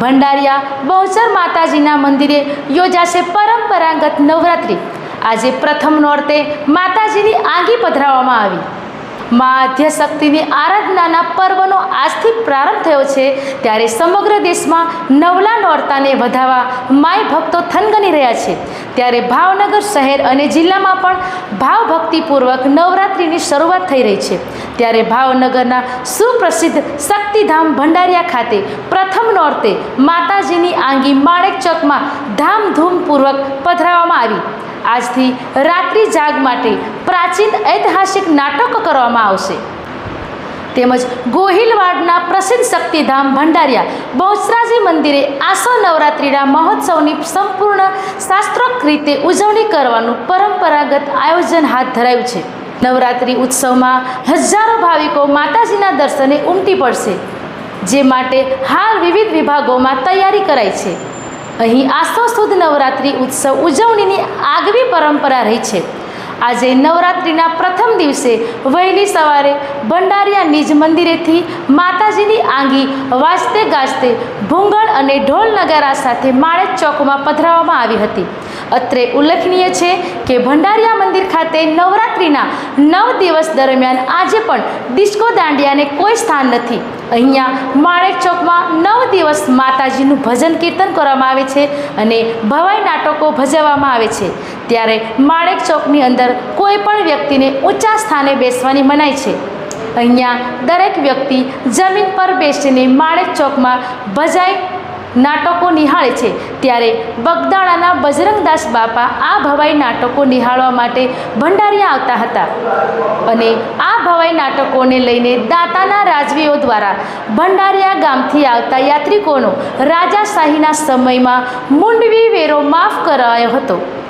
ભંડારિયા બહુચર માતાજીના મંદિરે યોજાશે પરંપરાગત નવરાત્રિ. આજે પ્રથમ નોરતે માતાજીની આંગી પધરાવવામાં આવી. મા આદ્યશક્તિની આરાધનાના આજથી પ્રારંભ થયો છે, ત્યારે સમગ્ર દેશમાં નવલા નોરતાને વધાવવા માય ભક્તો થનગની રહ્યા છે. ત્યારે ભાવનગર શહેર અને જિલ્લામાં પણ ભાવભક્તિપૂર્વક નવરાત્રિની શરૂઆત થઈ રહી છે. ત્યારે ભાવનગરના સુપ્રસિદ્ધ શક્તિધામ ભંડારિયા ખાતે પ્રથમ નોરતે માતાજીની આંગી માણેક ચોકમાં ધામધૂમપૂર્વક પધરાવવામાં આવી. આજથી રાત્રિ જાગ માટે પ્રાચીન ઐતિહાસિક નાટકો કરવામાં આવશે. તેમજ ગોહિલવાડના પ્રસિદ્ધ શક્તિધામ ભંડારિયા બહુચરાજી મંદિરે આસો નવરાત્રિના મહોત્સવની સંપૂર્ણ શાસ્ત્રોક્ત રીતે ઉજવણી કરવાનું પરંપરાગત આયોજન હાથ ધરાયું છે. નવરાત્રિ ઉત્સવમાં હજારો ભાવિકો માતાજીના દર્શને ઉમટી પડશે, જે માટે હાલ વિવિધ વિભાગોમાં તૈયારી કરાઈ છે. અહીં આસો સુદ નવરાત્રિ ઉત્સવ ઉજવણીની આગવી પરંપરા રહી છે. આજે નવરાત્રિના પ્રથમ દિવસે વહેલી સવારે ભંડારિયા નિજ મંદિરેથી માતાજીની આંગી વાજતે ગાજતે ભૂંગળ અને ઢોલ નગારા સાથે માણેક ચોકમાં પધરાવવામાં આવી હતી. અત્રે ઉલ્લેખનીય છે કે ભંડારિયા મંદિર ખાતે નવરાત્રિના નવ દિવસ દરમિયાન આજે પણ ડિસ્કો દાંડિયાને કોઈ સ્થાન નથી. અહીંયા માણેક ચોકમાં નવ દિવસ માતાજીનું ભજન કીર્તન કરવામાં આવે છે અને ભવાઈ નાટકો ભજવવામાં આવે છે. ત્યારે માણેક ચોકની અંદર કોઈ પણ વ્યક્તિને ઊંચા સ્થાને બેસવાની મનાય છે. અહીંયા દરેક વ્યક્તિ જમીન પર બેસીને માણેક ચોકમાં ભજાઈ નાટકો નિહાળે છે. ત્યારે બગદાણાના બજરંગદાસ બાપા આ ભવાઈ નાટકો નિહાળવા માટે ભંડારિયા આવતા હતા. અને આ ભવાઈ નાટકોને લઈને દાતાના રાજવીઓ દ્વારા ભંડારિયા ગામથી આવતા યાત્રિકોનો રાજાશાહીના સમયમાં મુંડવી વેરો માફ કરાયો હતો.